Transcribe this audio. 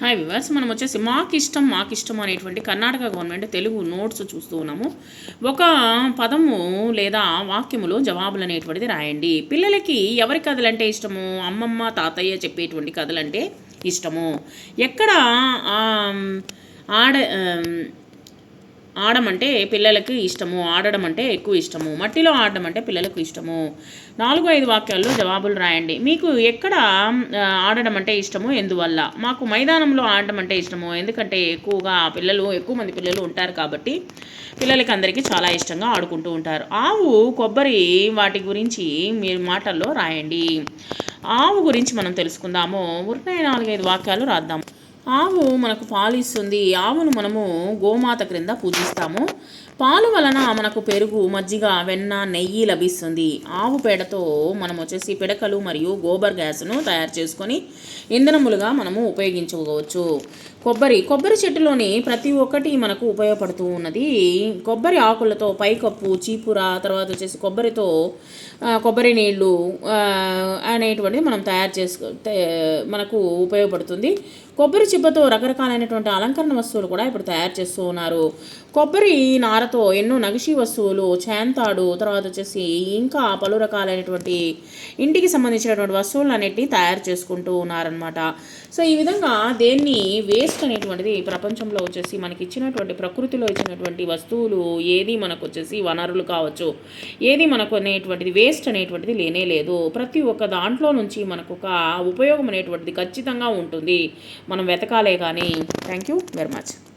Hi viewers మనం వచ్చేసి మాకు ఇష్టం మాకు ఇష్టం అనేటువంటి కర్ణాటక గవర్నమెంట్ తెలుగు నోట్స్ చూస్తూ ఉన్నాము. ఒక పదము లేదా వాక్యములో జవాబులు అనేటువంటిది రాయండి. పిల్లలకి ఎవరి కథలంటే ఇష్టము? అమ్మమ్మ తాతయ్య చెప్పేటువంటి కథలంటే ఇష్టము. ఎక్కడ ఆడ ఆడమంటే పిల్లలకు ఇష్టము ఆడడం అంటే ఎక్కువ ఇష్టము మట్టిలో ఆడడం అంటే పిల్లలకు ఇష్టము. నాలుగు ఐదు వాక్యాల్లో జవాబులు రాయండి. మీకు ఎక్కడ ఆడడం అంటే ఇష్టము? ఎందువల్ల? మాకు మైదానంలో ఆడడం అంటే ఇష్టము. ఎందుకంటే ఎక్కువగా పిల్లలు ఎక్కువ మంది పిల్లలు ఉంటారు కాబట్టి పిల్లలకి అందరికీ చాలా ఇష్టంగా ఆడుకుంటూ ఉంటారు. ఆవు కొబ్బరి వాటి గురించి మీరు మాటల్లో రాయండి. ఆవు గురించి మనం తెలుసుకుందాము. ఉన్నాయి నాలుగైదు వాక్యాలు రాద్దాం ఆవు మనకు పాలు ఇస్తుంది ఆవును మనము గోమాత క్రింద పూజిస్తాము. పాలు వలన మనకు పెరుగు మజ్జిగ వెన్న నెయ్యి లభిస్తుంది. ఆవు పేడతో మనం వచ్చేసి పిడకలు మరియు గోబర్ గ్యాస్ను తయారు చేసుకొని ఇంధనములుగా మనము ఉపయోగించుకోవచ్చు. కొబ్బరి కొబ్బరి చెట్టులోని ప్రతి ఒక్కటి మనకు ఉపయోగపడుతూ ఉన్నది. కొబ్బరి ఆకులతో పైకప్పు చీపుర తర్వాత వచ్చేసి కొబ్బరితో కొబ్బరి నీళ్ళు అనేటువంటిది మనం తయారు చేసుకో మనకు ఉపయోగపడుతుంది. కొబ్బరి చిబ్బతో రకరకాలైనటువంటి అలంకరణ వస్తువులు కూడా ఇప్పుడు తయారు చేస్తూ ఉన్నారు. కొబ్బరి నారతో ఎన్నో నగిషి వస్తువులు చేంతాడు తర్వాత వచ్చేసి ఇంకా పలు రకాలైనటువంటి ఇంటికి సంబంధించినటువంటి వస్తువులు అనేటివి తయారు చేసుకుంటూ ఉన్నారనమాట సో ఈ విధంగా దేన్ని వేస్ట్ అనేటువంటిది ప్రపంచంలో వచ్చేసి మనకి ఇచ్చినటువంటి ప్రకృతిలో ఇచ్చినటువంటి వస్తువులు ఏది మనకు వచ్చేసి వనరులు కావచ్చు ఏది మనకు అనేటువంటిది వేస్ట్ అనేటువంటిది లేనే లేదు. ప్రతి ఒక్క దాంట్లో నుంచి మనకు ఒక ఉపయోగం అనేటువంటిది ఖచ్చితంగా ఉంటుంది. మనం వెతకాలే కానీ. Thank you very much